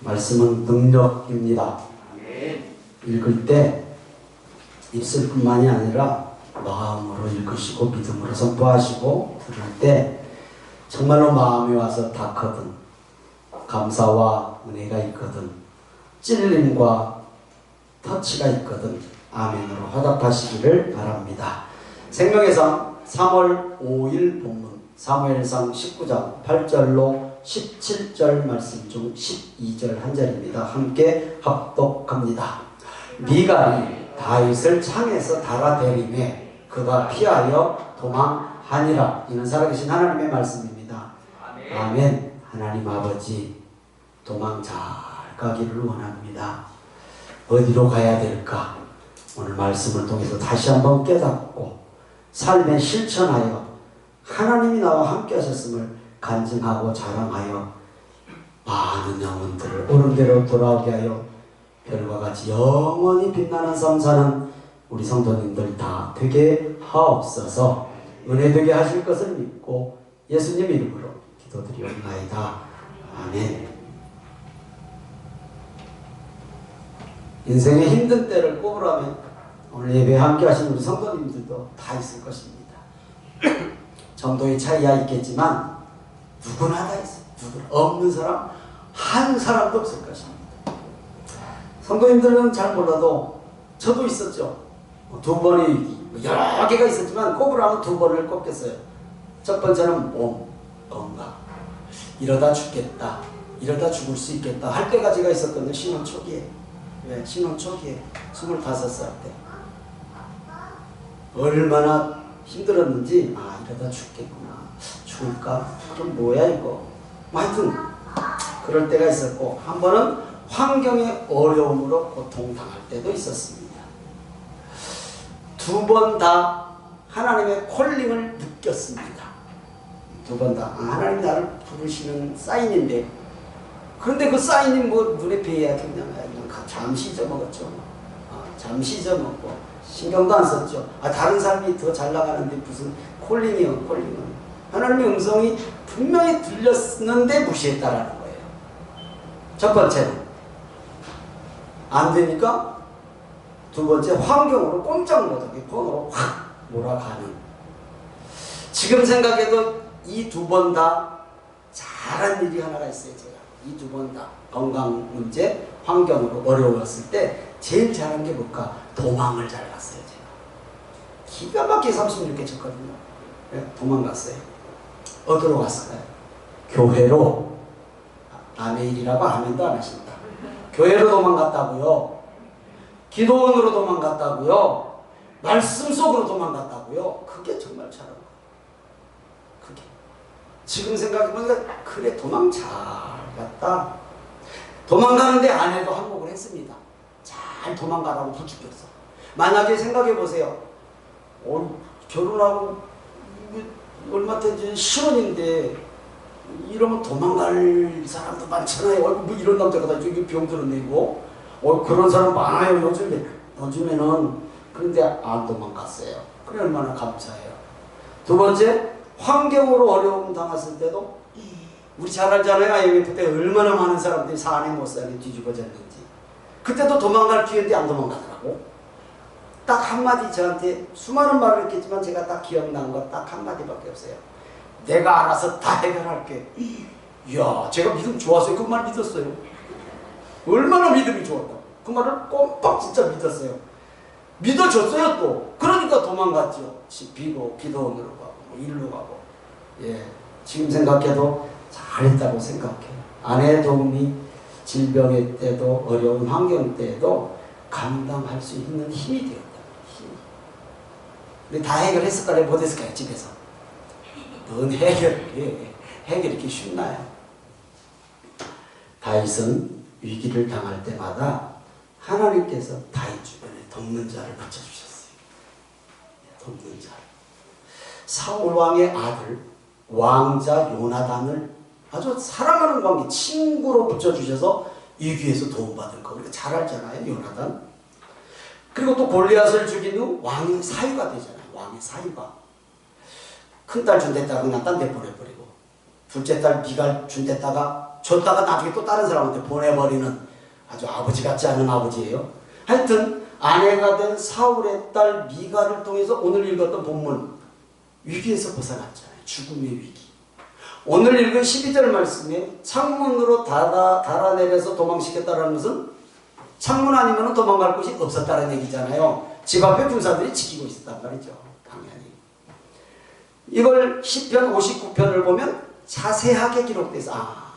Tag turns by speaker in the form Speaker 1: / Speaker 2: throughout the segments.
Speaker 1: 말씀은 능력입니다. 읽을 때 입술뿐만이 아니라 마음으로 읽으시고 믿음으로 선포하시고 들을 때 정말로 마음이 와서 닿거든 감사와 은혜가 있거든 찔림과 터치가 있거든 아멘으로 화답하시기를 바랍니다. 생명의상 3월 5일 본문 사무엘상 19장 8절로 17절 말씀 중 12절 한 절입니다. 함께 합독합니다. 미갈이 다윗을 창에서 달아내림에 그가 피하여 도망하니라. 이는 살아계신 하나님의 말씀입니다. 아멘. 하나님 아버지 도망 잘 가기를 원합니다. 어디로 가야 될까? 오늘 말씀을 통해서 다시 한번 깨닫고 삶에 실천하여 하나님이 나와 함께 하셨음을 간증하고 자랑하여 많은 영혼들을 옳은대로 돌아오게 하여 별과 같이 영원히 빛나는 삶 사는 우리 성도님들 다 되게 하옵소서 은혜 되게 하실 것을 믿고 예수님 이름으로 기도드리옵나이다. 아멘. 인생의 힘든 때를 꼽으라면 오늘 예배 함께 하신 우리 성도님들도 다 있을 것입니다. 정도의 차이야 있겠지만 누구나 다 있어요. 누구나 없는 사람 한 사람도 없을 것입니다. 성도님들은 잘 몰라도 저도 있었죠. 두 번의 위기 뭐 여러 개가 있었지만 꼽으라면 두 번을 꼽겠어요. 첫 번째는 몸 건강 이러다 죽겠다 이러다 죽을 수 있겠다 할 때가 제가 있었거든요. 신혼 초기에 왜 신혼 초기에 25살 때 얼마나 힘들었는지 아 이러다 죽겠구나. 죽을까? 그럼 뭐야 이거? 뭐 하여튼 그럴 때가 있었고 한 번은 환경의 어려움으로 고통당할 때도 있었습니다. 두 번 다 하나님의 콜링을 느꼈습니다. 두 번 다. 아, 하나님 나를 부르시는 사인인데. 그런데 그 사인이 뭐 눈에 뵈야 그냥 잠시 잊어먹었죠. 아, 잠시 잊어먹고 신경도 안 썼죠. 아, 다른 사람이 더 잘 나가는데 무슨 콜링이요, 콜링은. 하나님의 음성이 분명히 들렸는데 무시했다라는 거예요. 첫 번째는. 안 되니까 두 번째 환경으로 꼼짝 못하게 폰으로 확 몰아가는. 지금 생각해도 이 두 번 다 잘한 일이 하나가 있어요, 제가. 이 두 번 다. 건강 문제, 환경으로 어려웠을 때 제일 잘한 게 뭘까? 도망을 잘 갔어요, 제가. 기가 막히게 36개 쳤거든요. 네, 도망갔어요. 어디로 갔을까요? 교회로. 아멘이라고 아멘도 안 하신다. 교회로 도망갔다고요. 기도원으로 도망갔다고요. 말씀 속으로 도망갔다고요. 그게 정말 잘한 거예요. 그게. 지금 생각해보니까 그래 도망 잘 갔다. 도망가는데 아내도 항복을 했습니다. 잘 도망가라고 부추겼어. 만약에 생각해 보세요. 어, 결혼하고 얼마 전에 신혼인데 이러면 도망갈 사람도 많잖아요. 어, 뭐 이런 남자가 다 여기 병들어 내고 어, 그런 사람 많아요. 요즘에 요즘에는 그런데 안 도망갔어요. 그래 얼마나 감사해요. 두 번째 환경으로 어려움 당했을 때도 우리 잘 알잖아요. IMF 때 얼마나 많은 사람들이 사안에 못 살게 뒤집어졌는지. 그때도 도망갈 기회인데 안 도망가더라고. 딱 한마디 저한테 수많은 말을 했겠지만 제가 딱 기억난 거딱 한마디밖에 없어요. 내가 알아서 다 해결할게. 이야, 제가 믿음 좋았어요. 그 말 믿었어요. 얼마나 믿음이 좋았다. 그 말을 꼼빡 진짜 믿었어요. 믿어줬어요 또. 그러니까 도망갔죠. 비고 기도원으로 가고 뭐 일로 가고. 예, 지금 생각해도 잘했다고 생각해요. 아내의 도움이 질병의 때도 어려운 환경 때에도 감당할 수 있는 힘이. 힘. 근데 다 해결했을까요? 못했을까요? 집에서. 넌 해결, 해결 이렇게 쉽나요? 다윗은 위기를 당할 때마다 하나님께서 다윗 주변에 돕는 자를 붙여주셨어요. 돕는 자. 사울 왕의 아들 왕자 요나단을 아주 사랑하는 관계 친구로 붙여주셔서 위기에서 도움받은 거 우리가 잘 알잖아요 요나단 그리고 또 골리앗을 죽인 후 왕의 사유가 되잖아요 왕의 사유가 큰딸준 데다가 그냥 딴 데 보내버리고 둘째 딸 미갈 준 데다가 줬다가 나중에 또 다른 사람한테 보내버리는 아주 아버지 같지 않은 아버지예요. 하여튼 아내가 된 사울의 딸 미가를 통해서 오늘 읽었던 본문 위기에서 벗어났잖아요. 죽음의 위기. 오늘 읽은 12절 말씀에 창문으로 달아, 달아내려서 도망시켰다는 것은 창문 아니면 도망갈 곳이 없었다는 얘기잖아요. 집 앞에 군사들이 지키고 있었단 말이죠. 당연히. 이걸 10편 59편을 보면 자세하게 기록돼서 아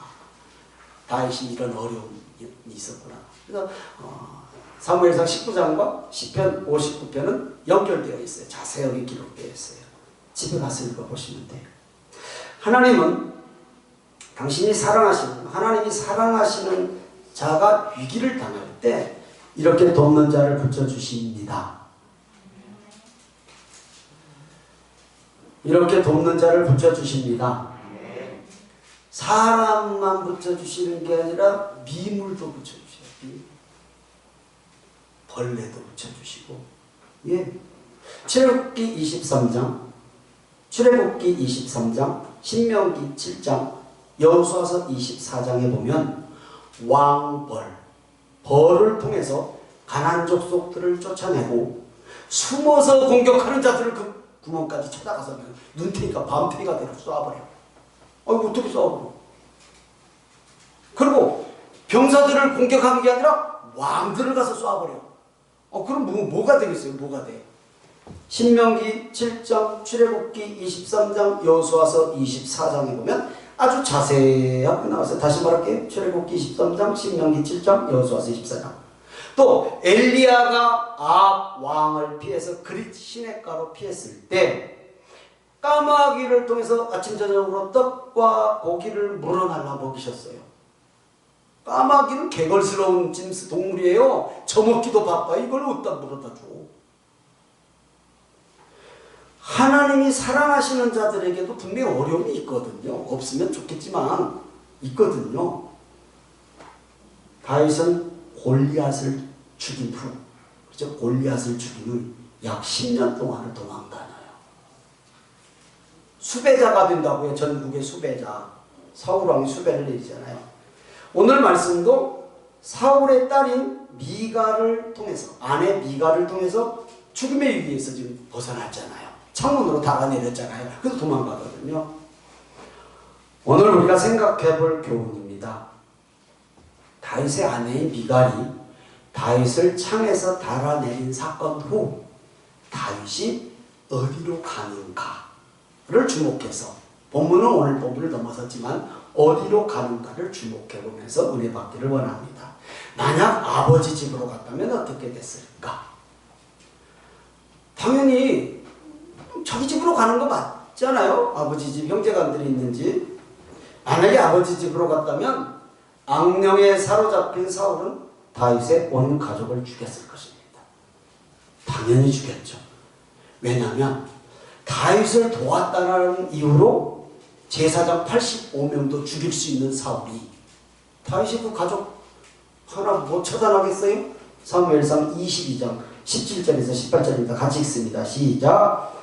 Speaker 1: 다윗이 이런 어려움이 있었구나. 그래서 어, 사무엘상 19장과 10편 59편은 연결되어 있어요. 자세하게 기록되어 있어요. 집에 가서 읽어보시면 돼요. 하나님은 당신이 사랑하시는 하나님이 사랑하시는 자가 위기를 당할 때 이렇게 돕는 자를 붙여주십니다. 이렇게 돕는 자를 붙여주십니다. 사람만 붙여주시는 게 아니라 미물도 붙여주셔요. 미. 벌레도 붙여주시고 예. 출애굽기 23장 출애굽기 23장 신명기 7장 여호수아서 24장에 보면 왕벌 벌을 통해서 가난 족속들을 쫓아내고 숨어서 공격하는 자들을 그 구멍까지 쳐다가서 눈탱이가 밤탱이가 되려 쏴버려. 아이고 어떻게 쏴버려? 그리고 병사들을 공격하는 게 아니라 왕들을 가서 쏴버려. 어 그럼 뭐, 뭐가 되겠어요? 뭐가 돼? 신명기 7장, 출애굽기 23장, 여호수아서 24장에 보면 아주 자세하게 나와서 다시 말할게요. 출애굽기 23장, 신명기 7장, 여호수아서 24장. 또 엘리야가 아합 왕을 피해서 그릿 시냇가로 피했을 때 까마귀를 통해서 아침 저녁으로 떡과 고기를 물어 날라 먹이셨어요. 까마귀는 개걸스러운 짐스 동물이에요. 저먹기도 바빠. 이걸 어디다 물어다 줘. 하나님이 사랑하시는 자들에게도 분명히 어려움이 있거든요. 없으면 좋겠지만 있거든요. 다윗은 골리앗을 죽인 후, 그죠? 골리앗을 죽인 후 약 10년 동안을 도망다녀요. 수배자가 된다고요. 전국의 수배자. 사울왕이 수배를 내리잖아요. 오늘 말씀도 사울의 딸인 미가를 통해서 아내 미가를 통해서 죽음의 위기에서 지금 벗어났잖아요. 창문으로 달아내렸잖아요. 그래서 도망가거든요. 오늘 우리가 생각해 볼 교훈입니다. 다윗의 아내인 미갈이 다윗을 창에서 달아내린 사건 후 다윗이 어디로 가는가를 주목해서 본문은 오늘 본문을 넘어섰지만 어디로 가는가를 주목해 보면서 은혜 받기를 원합니다. 만약 아버지 집으로 갔다면 어떻게 됐을까? 당연히 자기 집으로 가는 거 맞잖아요. 아버지 집 형제간들이 있는지. 만약에 아버지 집으로 갔다면 악령에 사로잡힌 사울은 다윗의 온 가족을 죽였을 것입니다. 당연히 죽였죠. 왜냐하면 다윗을 도왔다는 이유로 제사장 85명도 죽일 수 있는 사울이 다윗이 그 가족 하나 못 처단하겠어요? 사무엘상 22장 17절에서 18절입니다. 같이 읽습니다. 시작.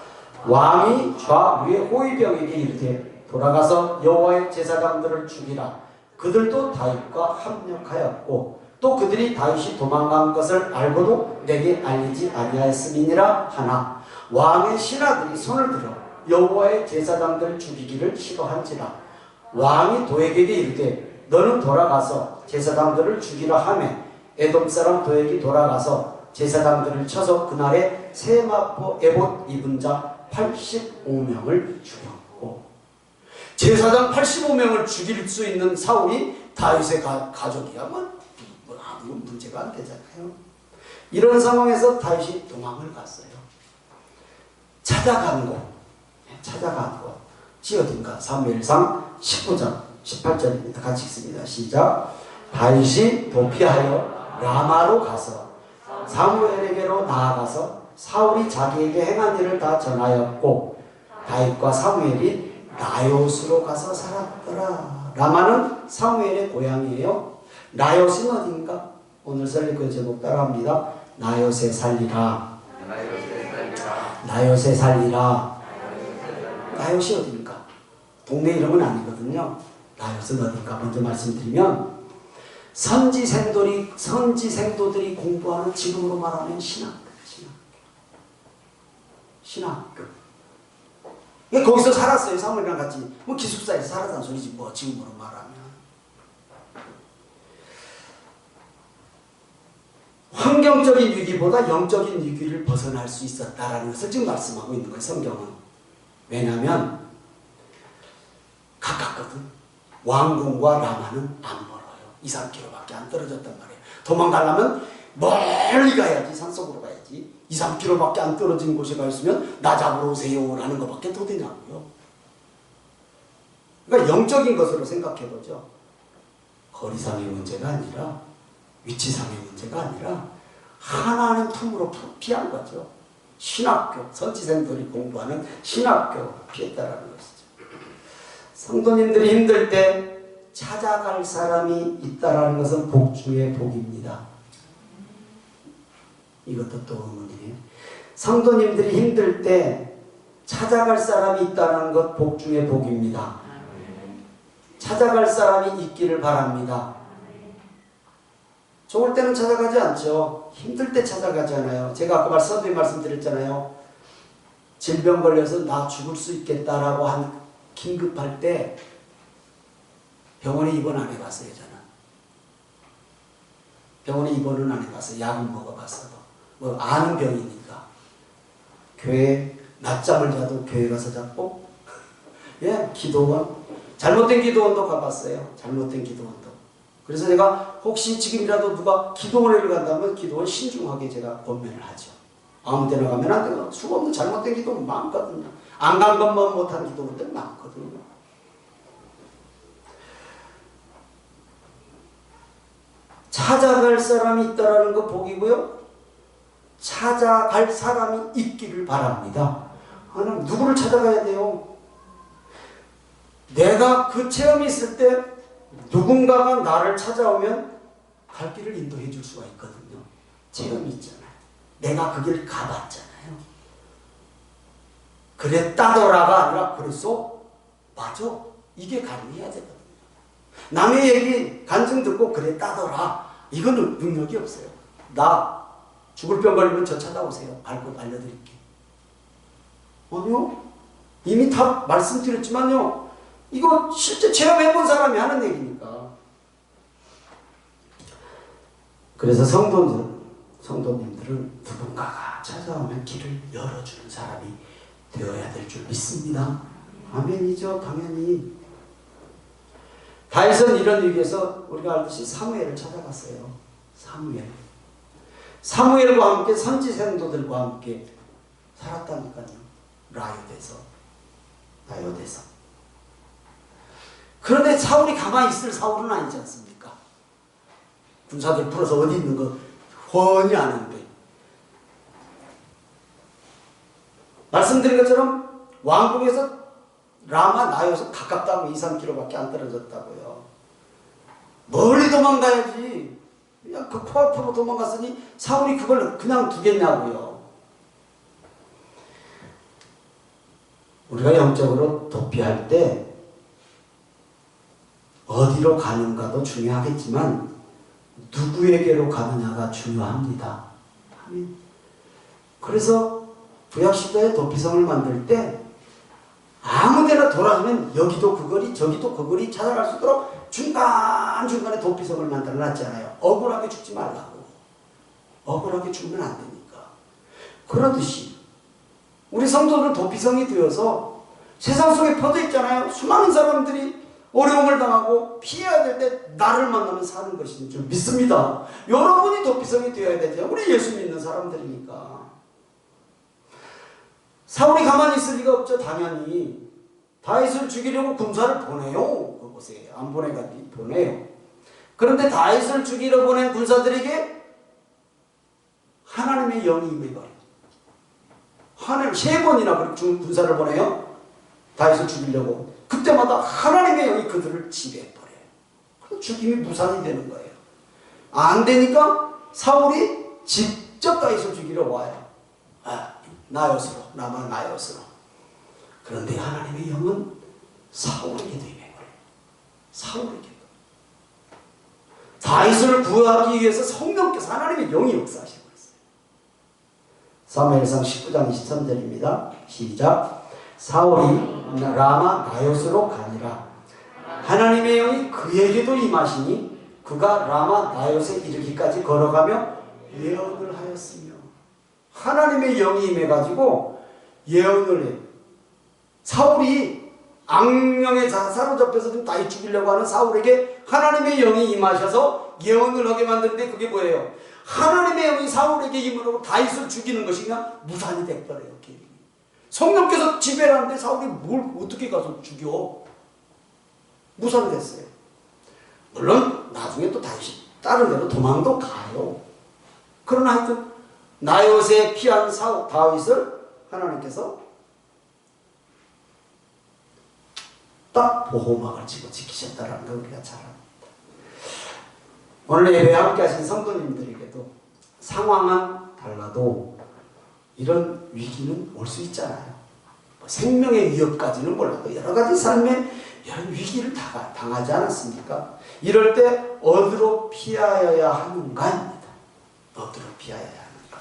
Speaker 1: 왕이 좌위의 호위병에게 이르되 돌아가서 여호와의 제사장들을 죽이라. 그들도 다윗과 합력하였고 또 그들이 다윗이 도망간 것을 알고도 내게 알리지 아니하였음이니라 하나 왕의 신하들이 손을 들어 여호와의 제사장들 죽이기를 시도한지라 왕이 도에게게 이르되 너는 돌아가서 제사장들을 죽이라 하매 에돔 사람 도에게 돌아가서 제사장들을 쳐서 그날에 세마포 에봇 입은 자 85명을 죽였고 제사장 85명을 죽일 수 있는 사울이 다윗의 가, 가족이야 뭐, 뭐 아무 문제가 안 되잖아요. 이런 상황에서 다윗이 도망을 갔어요. 찾아간 곳, 찾아간 곳이 어딘가 사무엘상 19장 18절입니다. 같이 읽습니다. 시작. 다윗이 도피하여 라마로 가서 사무엘에게로 나아가서 사울이 자기에게 행한 일을 다 전하였고 다윗과 사무엘이 나요스로 가서 살았더라. 라마는 사무엘의 고향이에요. 나요스는 어딘가? 오늘 설교 그 제목 따라합니다. 나요새 살리라. 나요새 살리라. 나요시 어디입니까? 동네 이름은 아니거든요. 나요슨 어딘가 먼저 말씀드리면 선지생들이 선지 생도들이 공부하는 지금으로 말하면 신학교, 신학교. 이게 거기서 살았어요 사무엘이랑 같이. 뭐 기숙사에서 살았다는 소리지 뭐 지금으로 말하면. 환경적인 위기보다 영적인 위기를 벗어날 수 있었다라는 것을 지금 말씀하고 있는 거예요 성경은. 왜냐하면 가깝거든. 왕궁과 라마는 안 멀어요. 2, 3km밖에 안 떨어졌단 말이에요. 도망가려면 멀리 가야지 산속으로 가야지 2, 3km밖에 안 떨어진 곳에 가 있으면 나 잡으러 오세요 라는 것밖에 더 되냐고요. 그러니까 영적인 것으로 생각해 보죠. 거리상의 문제가 아니라 위치상의 문제가 아니라 하나님 품으로 피한 거죠. 신학교 선지생들이 공부하는 신학교 피했다라는 것이죠. 성도님들이 힘들 때 찾아갈 사람이 있다라는 것은 복 중의 복입니다. 이것도 또 의문이에요. 성도님들이 힘들 때 찾아갈 사람이 있다는 것 복 중의 복입니다. 찾아갈 사람이 있기를 바랍니다. 좋을 때는 찾아가지 않죠. 힘들 때 찾아가잖아요. 제가 아까 선배 말씀드렸잖아요. 질병 걸려서 나 죽을 수 있겠다라고 한 긴급할 때 병원에 입원 안 해봤어요 저는. 병원에 입원은 안 해봤어요. 약은 먹어봤어도. 뭐 아는 병이니까. 교회 낮잠을 자도 교회 가서 자고 예 기도원 잘못된 기도원도 가봤어요. 잘못된 기도원도. 그래서 제가 혹시 지금이라도 누가 기도원에 간다면 기도원 신중하게 제가 권면을 하죠. 아무 데나 가면 안 돼요. 수가 없는 잘못된 기도는 많거든요. 안 간 것만 못한 기도원들 많거든요. 찾아갈 사람이 있다라는 거 복이고요. 찾아갈 사람이 있기를 바랍니다. 하나님 누구를 찾아가야 돼요? 내가 그 체험이 있을 때 누군가가 나를 찾아오면 갈 길을 인도해 줄 수가 있거든요. 체험이 있잖아요. 내가 그 길 가봤잖아요. 그랬다더라가 아니라 그래서 맞아. 이게 가능해야 되거든요. 남의 얘기 간증 듣고 그랬다더라. 이거는 능력이 없어요. 나 죽을 병 걸리면 저 찾아오세요. 알고 알려드릴게. 아니요. 이미 다 말씀드렸지만요. 이거 실제 체험해본 사람이 하는 얘기니까. 그래서 성도들, 성도님들은 누군가가 찾아오면 길을 열어주는 사람이 되어야 될 줄 믿습니다. 아멘이죠, 당연히. 다윗은 이런 위기에서 우리가 알듯이 사무엘을 찾아갔어요. 사무엘. 사무엘과 함께 선지 생도들과 함께 살았다니까요. 라요대서. 라요대서. 그런데 사울이 가만히 있을 사울은 아니지 않습니까? 군사들 풀어서 어디 있는 거 훤히 아는데. 말씀드린 것처럼 왕궁에서 라마 나요에서 가깝다고 2, 3km밖에 안 떨어졌다고요. 멀리 도망가야지. 그냥 그 코앞으로 도망갔으니 사울이 그걸 그냥 두겠냐고요. 우리가 영적으로 도피할 때 어디로 가는가도 중요하겠지만 누구에게로 가느냐가 중요합니다. 그래서 구약시대에 도피성을 만들 때 아무데나 돌아서면 여기도 그 거리 저기도 그 거리 찾아갈 수 있도록 중간중간에 도피성을 만들어 놨잖아요. 억울하게 죽지 말라고. 억울하게 죽으면 안 되니까. 그러듯이 우리 성도들은 도피성이 되어서 세상 속에 퍼져 있잖아요. 수많은 사람들이 어려움을 당하고 피해야 될 때 나를 만나면 사는 것인 줄 믿습니다. 여러분이 도피성이 되어야 되죠. 우리 예수 믿는 사람들이니까. 사울이 가만히 있을 리가 없죠. 당연히 다윗을 죽이려고 군사를 보내요. 그곳에 안 보내가지 보내요. 그런데 다윗을 죽이려 보낸 군사들에게 하나님의 영이 임해버려. 하나님 세 번이나 군사를 보내요. 다윗을 죽이려고 그때마다 하나님의 영이 그들을 지배해버려요. 그럼 죽임이 무산이 되는 거예요. 안 되니까 사울이 직접 다윗을 죽이러 와요. 아, 나였으로 나만 나였으로 그런데 하나님의 영은 사울에게도 임해버려요 사울에게. 다윗을 구하기 위해서 성령께서 하나님의 영이 역사하시고. 사무엘상 19장 23절입니다. 시작. 사울이 라마 나요스로 가니라. 하나님의 영이 그에게도 임하시니 그가 라마 나요스에 이르기까지 걸어가며 예언을 하였으며 하나님의 영이 임해가지고 예언을 해. 사울이 악령에 자- 사로잡혀서 좀 다이 죽이려고 하는 사울에게 하나님의 영이 임하셔서 예언을 하게 만드는데 그게 뭐예요? 하나님의 영이 사울에게 임하고 다윗을 죽이는 것이냐? 무산이. 계획이. 성령께서 지배를 하는데 사울이 뭘 어떻게 가서 죽여? 무산됐어요. 물론 나중에 또 다윗이 다른 데로 도망도 가요. 그러나 하여튼 나요새 피한 사 다윗을 하나님께서 딱 보호막을 치고 지키셨다는 걸 우리가 잘 압니다. 오늘 예배 함께 하신 성도님들에게도 상황은 달라도 이런 위기는 올 수 있잖아요. 뭐 생명의 위협까지는 몰라도 여러 가지 삶의 이런 위기를 당- 당하지 않았습니까? 이럴 때 어디로 피하여야 하는가입니다. 어디로 피하여야 하는가?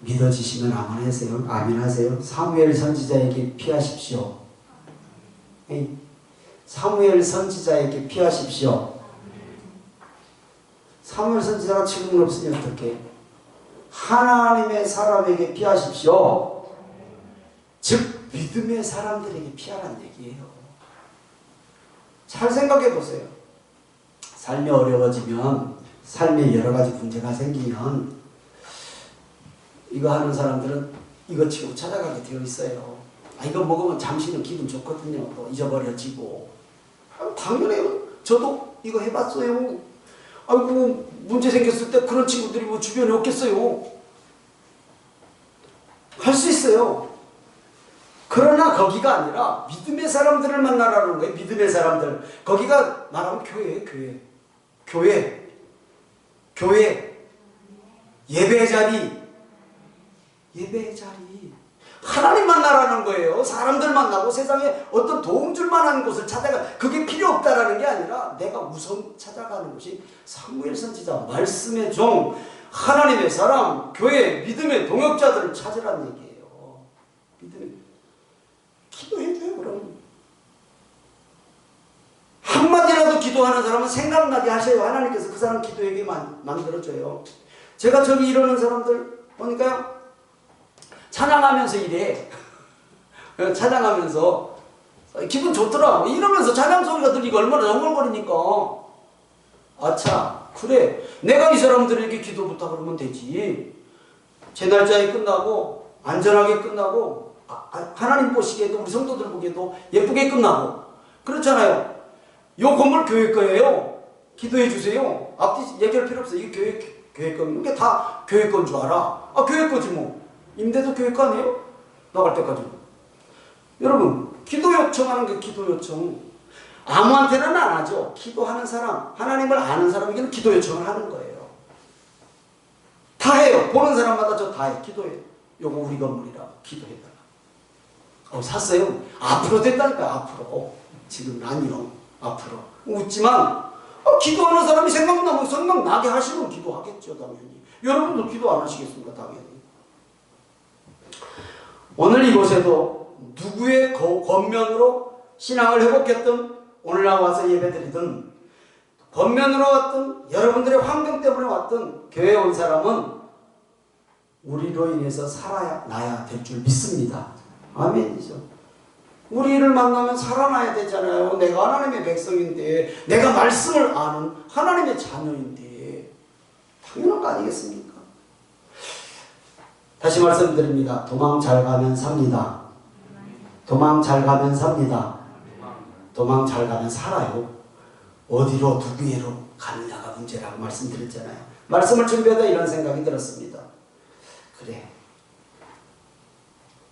Speaker 1: 믿어지시면 아멘 하세요. 아멘 하세요. 사무엘 선지자에게 피하십시오. 사무엘 선지자에게 피하십시오. 사무엘 선지자가 지금은 없으니 어떻게? 하나님의 사람에게 피하십시오. 즉 믿음의 사람들에게 피하란 얘기예요. 잘 생각해 보세요. 삶이 어려워지면 삶에 여러 가지 문제가 생기면 이거 하는 사람들은 이거 치고 찾아가게 되어 있어요. 아, 이거 먹으면 잠시는 기분 좋거든요. 또 잊어버려지고. 아, 당연해요. 저도 이거 해봤어요. 아이고, 문제 생겼을 때 그런 친구들이 뭐 주변에 없겠어요. 할 수 있어요. 그러나 거기가 아니라 믿음의 사람들을 만나라는 거예요. 믿음의 사람들. 거기가 말하면 교회예요, 교회. 교회. 교회. 예배 자리. 예배 자리. 하나님 만나라는 거예요. 사람들 만나고 세상에 어떤 도움 줄 만한 곳을 찾아가 그게 필요 없다라는 게 아니라 내가 우선 찾아가는 곳이 사무엘 선지자 말씀의 종 하나님의 사람 교회 믿음의 동역자들을 찾으라는 얘기예요. 믿음의 기도해야 돼요, 그럼. 한마디라도 기도하는 사람은 생각나게 하셔요. 하나님께서 그 사람 기도에게 만, 만들어줘요. 제가 저기 이러는 사람들 보니까요. 찬양하면서 이래. 찬양하면서 기분 좋더라. 이러면서 찬양 소리가 들리고 얼마나 정글거리니까. 아차, 그래. 내가 이 사람들에게 기도 부탁하면 되지. 제 날짜에 끝나고 안전하게 끝나고 아, 아, 하나님 보시기에도 우리 성도들 보기에도 예쁘게 끝나고 그렇잖아요. 요 건물 교회 거예요. 기도해 주세요. 앞뒤 얘기할 필요 없어요. 이게 교회 교회 건 이게 다 교회 건 줄 알아. 아 교회 거지 뭐. 임대도 아니에요? 나갈 때까지. 여러분 기도 요청하는 게 기도 요청. 아무한테는 안 하죠. 기도하는 사람, 하나님을 아는 사람에게는 기도 요청을 하는 거예요. 다 해요. 보는 사람마다 저 다 해. 기도해. 요거 우리 건물이라 기도해달라. 어, 샀어요. 앞으로 됐다니까 앞으로. 지금 아니요. 앞으로. 웃지만 어, 기도하는 사람이 생각나면 생각나게 하시면 기도하겠죠. 당연히. 여러분도 기도 안 하시겠습니까? 당연히. 오늘 이곳에도 누구의 거- 겉면으로 신앙을 회복했던 오늘 나와서 예배드리든 겉면으로 왔던 여러분들의 환경 때문에 왔던 교회에 온 사람은 우리로 인해서 살아나야 될 줄 믿습니다. 아멘이죠. 우리를 만나면 살아나야 되잖아요. 내가 하나님의 백성인데, 내가 말씀을 아는 하나님의 자녀인데, 당연한 거 아니겠습니까? 다시 말씀드립니다. 도망 잘 가면 삽니다. 도망 잘 가면 삽니다. 도망 잘 가면 살아요. 어디로 누구에로 가느냐가 문제라고 말씀드렸잖아요. 말씀을 준비하다 이런 생각이 들었습니다. 그래.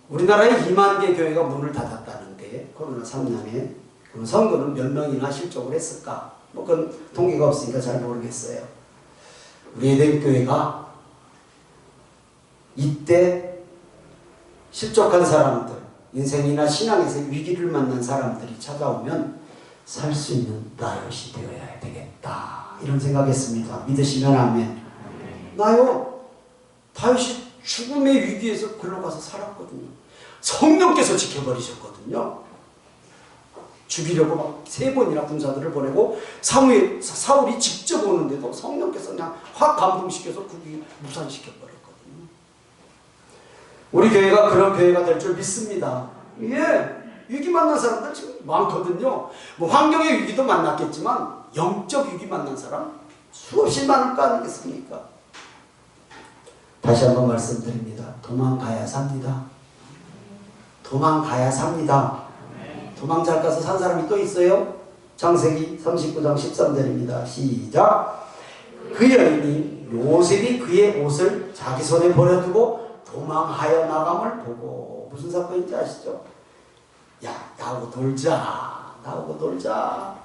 Speaker 1: 우리나라에 2만 개 교회가 문을 닫았다는데 코로나 3년에 그럼 성도는 몇 명이나 실족을 했을까? 뭐 그건 통계가 없으니까 잘 모르겠어요. 우리 에덴 교회가 이때 실족한 사람들 인생이나 신앙에서 위기를 만난 사람들이 찾아오면 살 수 있는 나요시 되어야 되겠다. 이런 생각했습니다. 믿으시면 아멘. 나요, 다윗이 죽음의 위기에서 글러가서 살았거든요. 성령께서 지켜버리셨거든요. 죽이려고 막 세 번이나 군사들을 보내고 사무엘, 사울이 직접 오는데도 성령께서 그냥 확 감동시켜서 그기 무산시켜버렸거든요. 우리 교회가 그런 교회가 될 줄 믿습니다. 예, 위기 만난 사람들 지금 많거든요. 뭐 환경의 위기도 만났겠지만 영적 위기 만난 사람 수없이 많을 거 아니겠습니까? 다시 한번 말씀드립니다. 도망가야 삽니다. 도망가야 삽니다. 도망 잘 가서 산 사람이 또 있어요? 창세기 39장 13절입니다. 시작. 그 여인이 요셉이 그의 옷을 자기 손에 버려두고 도망하여 나감을 보고 무슨 사건인지 아시죠? 야 나하고 놀자 나하고 놀자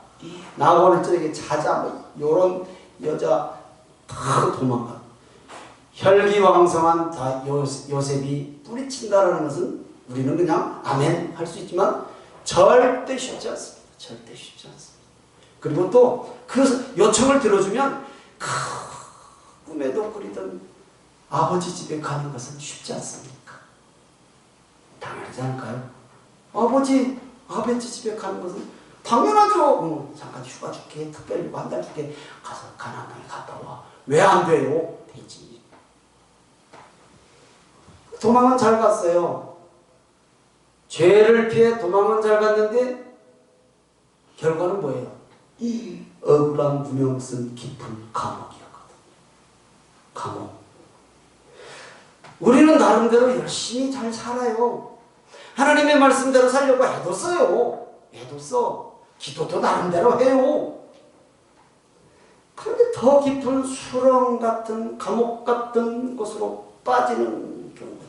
Speaker 1: 나하고는 저기 자자 뭐 요런 여자 다 도망가 혈기왕성한 다 요, 요셉이 뿌리친다라는 것은 우리는 그냥 아멘 할 수 있지만 절대 쉽지 않습니다. 절대 쉽지 않습니다. 그리고 또 그 요청을 들어주면 크, 꿈에도 그리던 아버지 집에 가는 것은 쉽지 않습니까? 당연하지 않을까요? 아버지, 아버지 집에 가는 것은 당연하죠. 응, 잠깐 휴가 줄게, 특별히 한달 줄게. 가서 가나안에 갔다 와. 왜 안 돼요? 되지. 도망은 잘 갔어요. 죄를 피해 도망은 잘 갔는데 결과는 뭐예요? 이 억울한 무명 쓴 깊은 감옥이었거든. 감옥. 우리는 나름대로 열심히 잘 살아요. 하나님의 말씀대로 살려고 해도 써요. 해도 써. 기도도 나름대로 해요. 그런데 더 깊은 수렁 같은 감옥 같은 곳으로 빠지는 경우가.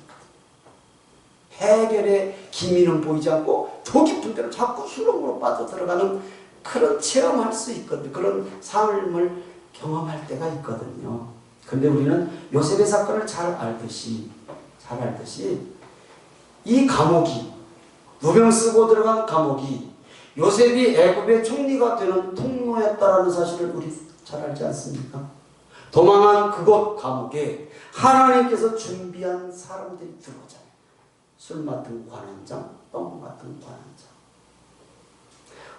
Speaker 1: 해결의 기미는 보이지 않고 더 깊은 데로 자꾸 수렁으로 빠져 들어가는 그런 체험할 수 있거든요. 그런 삶을 경험할 때가 있거든요. 근데 우리는 요셉의 사건을 잘 알듯이 잘 알듯이 이 감옥이 누명 쓰고 들어간 감옥이 요셉이 애굽의 총리가 되는 통로였다라는 사실을 우리 잘 알지 않습니까? 도망한 그곳 감옥에 하나님께서 준비한 사람들이 들어오잖아요. 술 맡은 관원장, 똥 맡은 관원장.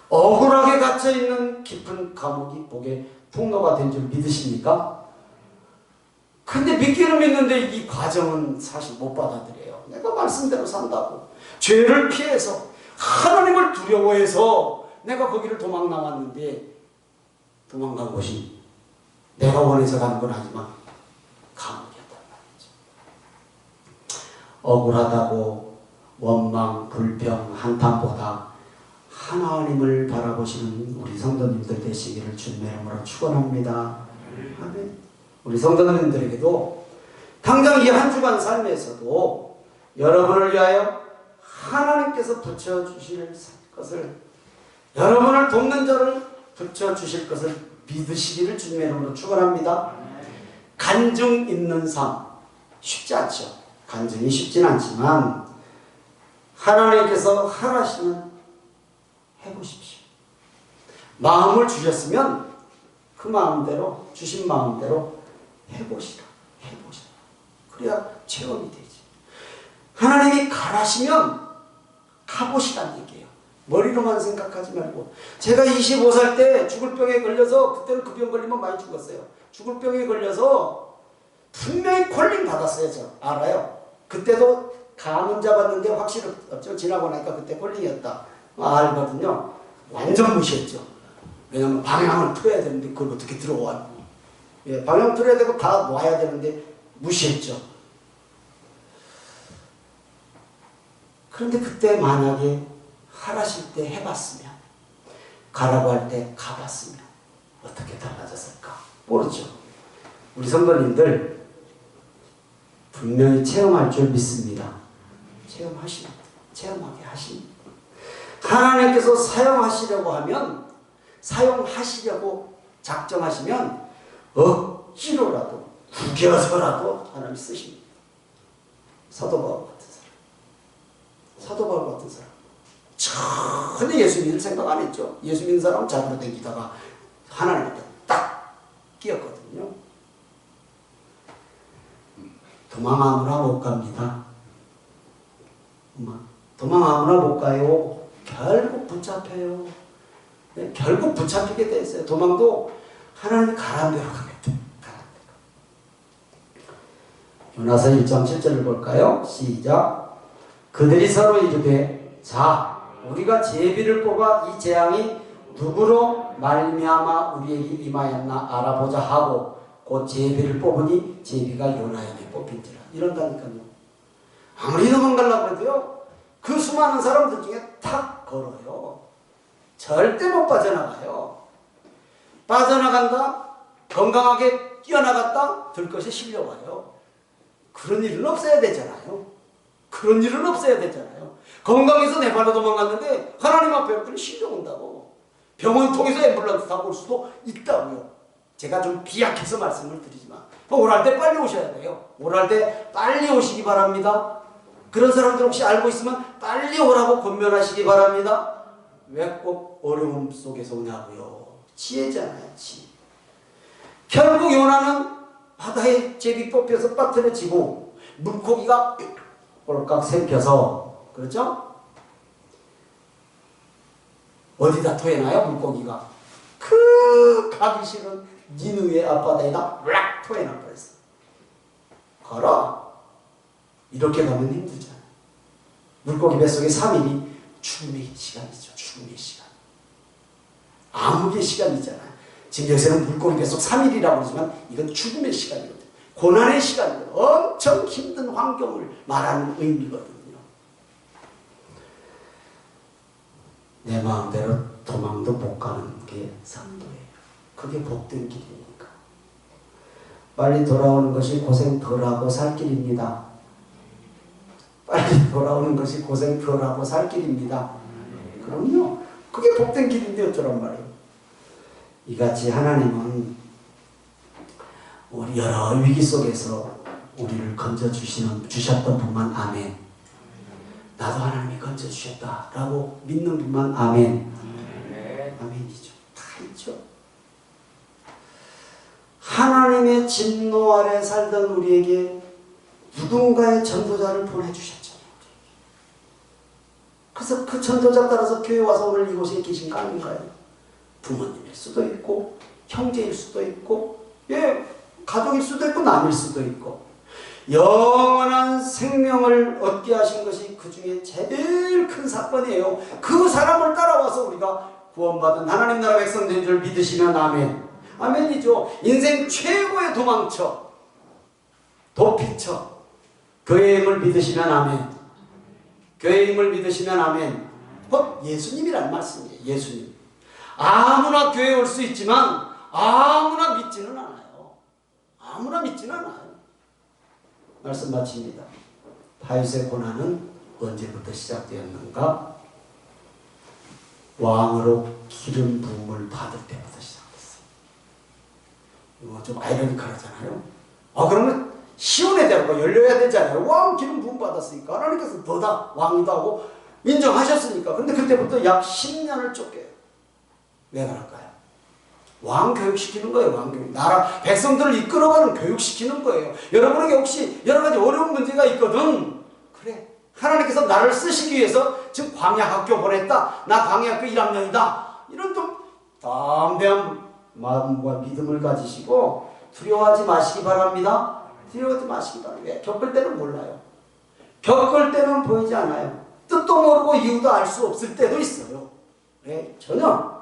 Speaker 1: 억울하게 갇혀 있는 깊은 감옥이 복의 통로가 된 줄 믿으십니까? 근데 믿기는 믿는데 이 과정은 사실 못 받아들여요. 내가 말씀대로 산다고. 죄를 피해서 하나님을 두려워해서 내가 거기를 도망 나왔는데 도망간 곳이 내가 원해서 가는 건 아니지만 감옥이었단 말이죠. 억울하다고 원망, 불평, 한탄보다 하나님을 바라보시는 우리 성도님들 되시기를 주님의 이름으로 축원합니다. 아멘. 우리 성도님들에게도 당장 이 한 주간 삶에서도 여러분을 위하여 하나님께서 붙여주실 것을 여러분을 돕는 자를 붙여주실 것을 믿으시기를 주님의 이름으로 축원합니다. 간증 있는 삶 쉽지 않죠. 간증이 쉽진 않지만 하나님께서 하라시면 해보십시오. 마음을 주셨으면 그 마음대로 주신 마음대로 해보시라. 해보시라. 그래야 체험이 되지. 하나님이 가라시면 가보시란 얘기예요. 머리로만 생각하지 말고. 제가 25살 때 죽을 병에 걸려서 그때는 그 병 걸리면 많이 죽었어요. 죽을 병에 걸려서 분명히 콜링 받았어요. 저 알아요. 그때도 감은 잡았는데 확실히 없죠. 지나고 나니까 그때 콜링이었다. 알거든요. 완전 무시했죠. 왜냐면 방향을 틀어야 되는데 그걸 어떻게 들어와. 예, 방향 틀어야 되고 다 놔야 되는데 무시했죠. 그런데 그때 만약에 하라실 때 해봤으면 가라고 할 때 가봤으면 어떻게 달라졌을까 모르죠. 우리 성도님들 분명히 체험할 줄 믿습니다. 체험하십니다. 체험하게 하십니다. 하나님께서 사용하시려고 하면 사용하시려고 작정하시면 억지로라도 구겨서라도 하나님 쓰십니다. 사도 바울 같은 사람. 사도 바울 같은 사람. 전혀 예수 믿는 생각 안 했죠. 예수 믿는 사람은 잡으러 다니다가 하나님한테 딱 끼었거든요. 도망 아무나 못 갑니다. 엄마, 도망 아무나 못 가요. 결국 붙잡혀요. 네, 결국 붙잡히게 됐어요. 도망도 하나님 가라는 대로 가겠다. 요나서 1장 7절을 볼까요? 시작. 그들이 서로 이르되 자 우리가 제비를 뽑아 이 재앙이 누구로 말미암아 우리에게 임하였나 알아보자 하고 곧 제비를 뽑으니 제비가 요나에게 뽑힌지라 이런다니까요. 아무리 도망가려고 해도요 그 수많은 사람들 중에 탁 걸어요. 절대 못 빠져나가요. 빠져나간다 건강하게 뛰어나갔다 들것이 실려와요. 그런 일은 없어야 되잖아요. 그런 일은 없어야 되잖아요. 건강해서 내 발로 도망갔는데 하나님 앞에 그냥 실려온다고. 병원 통해서 앰뷸런스 타고 올 수도 있다고요. 제가 좀 비약해서 말씀을 드리지만 오랄 때 빨리 오셔야 돼요. 오랄 때 빨리 오시기 바랍니다. 그런 사람들 혹시 알고 있으면 빨리 오라고 권면하시기 바랍니다. 왜 꼭 어려움 속에서 오냐고요. 지혜잖아요. 지혜. 결국 요나는 바다에 제비 뽑혀서 빠뜨려지고 물고기가 꼴깍 생겨서 그렇죠? 어디다 토해놔요 물고기가 그 가기 싫은 니누의 앞바다에다 락 토해놔 버렸어 걸어 이렇게 가면 힘들잖아 물고기 뱃속에 3일이 죽음의 시간이죠 죽음의 시간 암흑의 시간이잖아요 지금 여기서는 물고기 뱃속 3일이라고 그러지만 이건 죽음의 시간이거든요. 고난의 시간이거든요. 엄청 힘든 환경을 말하는 의미거든요. 내 마음대로 도망도 못 가는 게 산도예요. 그게 복된 길이니까. 빨리 돌아오는 것이 고생 덜하고 살 길입니다. 빨리 돌아오는 것이 고생 덜하고 살 길입니다. 그럼요. 그게 복된 길인데 어쩌란 말이에요. 이같이 하나님은 우리 여러 위기 속에서 우리를 건져 주시는 주셨던 분만 아멘. 나도 하나님이 건져 주셨다라고 믿는 분만 아멘. 아멘이죠. 다 있죠. 하나님의 진노 아래 살던 우리에게 누군가의 전도자를 보내주셨잖아요. 그래서 그 전도자 따라서 교회 와서 오늘 이곳에 계신 거 아닌가요? 부모님일 수도 있고 형제일 수도 있고 예 가족일 수도 있고 남일 수도 있고 영원한 생명을 얻게 하신 것이 그 중에 제일 큰 사건이에요. 그 사람을 따라와서 우리가 구원받은 하나님 나라 백성된 줄 믿으시면 아멘. 아멘이죠. 인생 최고의 도망처, 도피처, 교회의 힘을 믿으시면 아멘. 교회의 힘을 믿으시면 아멘. 곧 예수님이란 말씀이에요. 예수님. 아무나 교회에 올수 있지만 아무나 믿지는 않아요. 아무나 믿지는 않아요. 말씀 마칩니다. 다윗의 고난은 언제부터 시작되었는가? 왕으로 기름 부음을 받을 때부터 시작됐어요. 이거 좀 아이러니컬하잖아요. 아 그러면 시온의 대로가 열려야 되잖아요. 왕 기름 부음 받았으니까 하나님께서 너다 왕이다 하고 인정하셨으니까. 근데 그때부터 약 10년을 쫓겨요. 왜 그럴까요? 왕 교육시키는 거예요, 왕 교육. 나라, 백성들을 이끌어가는 교육시키는 거예요. 여러분에게 혹시 여러 가지 어려운 문제가 있거든. 그래. 하나님께서 나를 쓰시기 위해서 지금 광야학교 보냈다. 나 광야학교 1학년이다. 이런 좀 담대한 마음과 믿음을 가지시고 두려워하지 마시기 바랍니다. 두려워하지 마시기 바랍니다. 왜? 겪을 때는 몰라요. 겪을 때는 보이지 않아요. 뜻도 모르고 이유도 알 수 없을 때도 있어요. 왜? 전혀.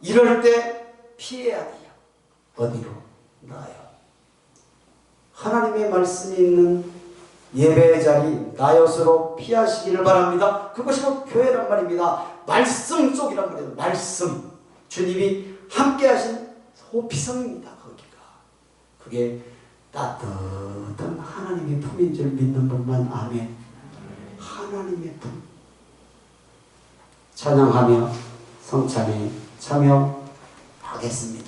Speaker 1: 이럴 때 피해야 돼요. 어디로? 나요. 하나님의 말씀이 있는 예배의 자리, 나요스로 피하시기를 바랍니다. 그것이 곧 교회란 말입니다. 말씀 속이란 말이에요. 말씀. 주님이 함께 하신 소피성입니다. 거기가. 그게 따뜻한 하나님의 품인 줄 믿는 분만 아멘. 하나님의 품. 찬양하며 성찬에 참여하겠습니다.